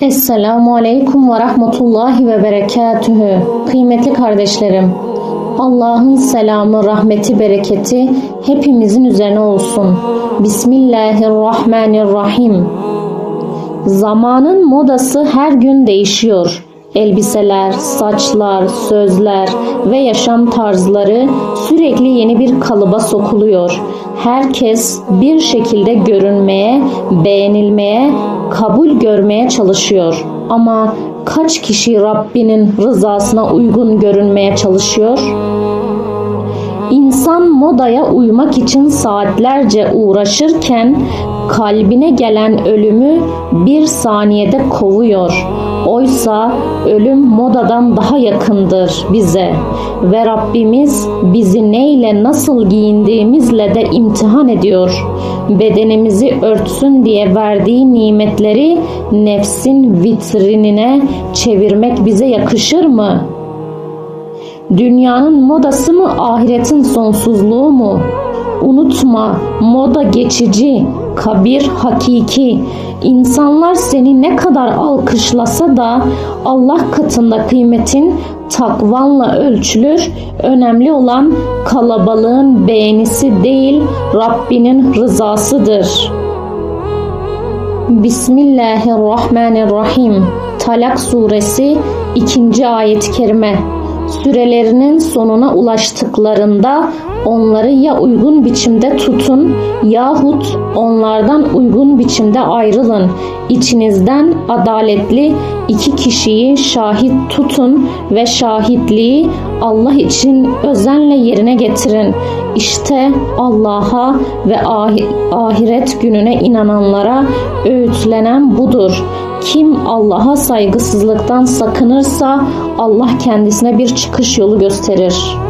Esselamu Aleyküm ve Rahmetullahi ve Berekatühü. Kıymetli kardeşlerim, Allah'ın selamı, rahmeti, bereketi hepimizin üzerine olsun. Bismillahirrahmanirrahim. Zamanın modası her gün değişiyor. Elbiseler, saçlar, sözler ve yaşam tarzları sürekli yeni bir kalıba sokuluyor. Herkes bir şekilde görünmeye, beğenilmeye, kabul görmeye çalışıyor. Ama kaç kişi Rabbinin rızasına uygun görünmeye çalışıyor? İnsan modaya uymak için saatlerce uğraşırken kalbine gelen ölümü bir saniyede kovuyor. Oysa ölüm modadan daha yakındır bize ve Rabbimiz bizi neyle nasıl giyindiğimizle de imtihan ediyor. Bedenimizi örtsün diye verdiği nimetleri nefsin vitrinine çevirmek bize yakışır mı?'' Dünyanın modası mı ahiretin sonsuzluğu mu? Unutma moda geçici, kabir hakiki. İnsanlar seni ne kadar alkışlasa da Allah katında kıymetin takvanla ölçülür. Önemli olan kalabalığın beğenisi değil Rabbinin rızasıdır. Bismillahirrahmanirrahim. Talak suresi 2. ayet-i kerime sürelerinin sonuna ulaştıklarında onları ya uygun biçimde tutun yahut onlardan uygun biçimde ayrılın. İçinizden adaletli iki kişiyi şahit tutun ve şahitliği Allah için özenle yerine getirin. İşte Allah'a ve ahiret gününe inananlara öğütlenen budur. Kim Allah'a saygısızlıktan sakınırsa Allah kendisine bir çıkış yolu gösterir.''